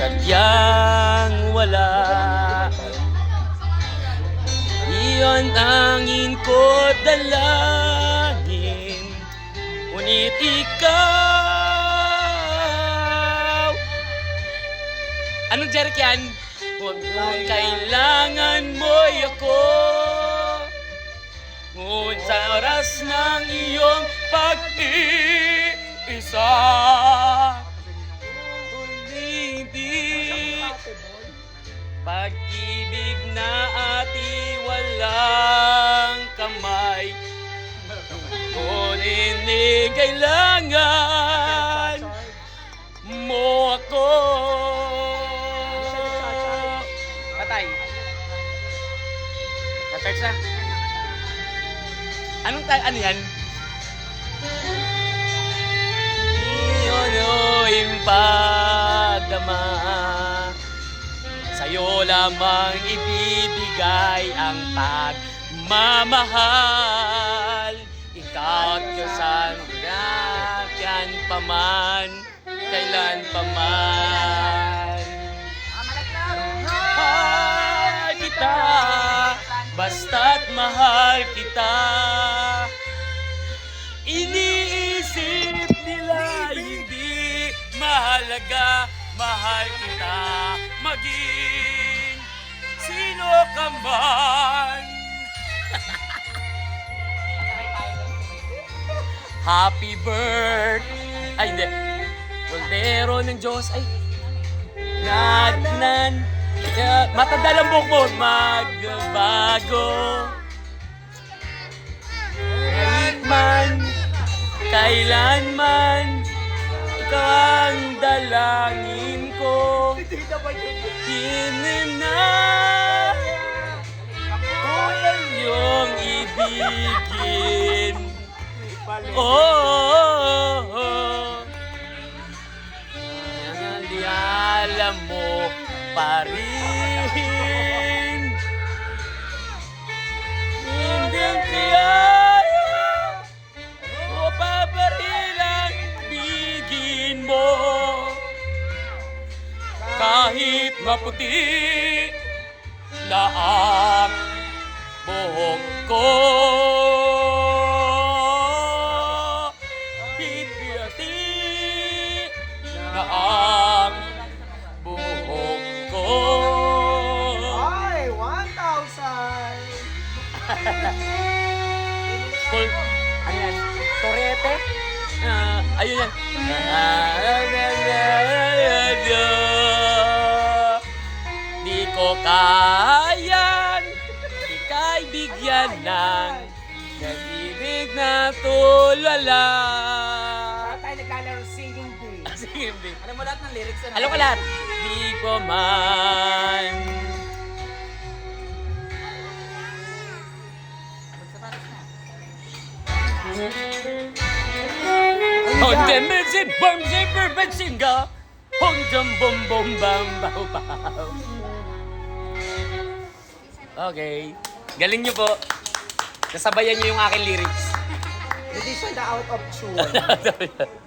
sadyang wala. Iyon tangin ko dalangin Ngunit ikaw. Anong jerk yan? Huwag mo kailangan mo'y ako. Ngunit sa oras ng iyong pag-iisa Pag-ibig na ati walang kamay. Ngunit hindi kailangan mo ako. Patay. Na-charge na Anong ta- ano yan? Iyon yung pagdama Sa'yo lamang ibibigay ang pagmamahal. Ikaw at kasan yan paman Kailan paman Mahal kita Basta't mahal kita. Iniisip nila hindi mahalaga Mahal kita maging sino ka man. Happy birthday Ay hindi. Kordero ng Diyos. Ay. Nagnan. Matanda lang buhok mo. Magbago. Kahit man Kailanman Ikaw dalangin ko. Hinina Kung iyong ibigin. Oh, oh, oh. Di alam mo pa rin maputi na ang buhok ko Hipyati na ang buhok ko Ay, 1,000! Kul ano yan? Torete? Ah, ayun yan. Ah, Kayan Ika'y bigyan ano ng Nag-ibig na tulala. Para naglalaro singing bee. Singing bee. Alam mo lahat ng lyrics ano? Alam ko lahat. Di ko man. Hongdan Mersin Bom Zimper Betsinga Hongdan Bom Bom Bam Bao Bao Okay. Galing nyo po. Nasabayan nyo yung aking lyrics. Hindi siya na out of tune.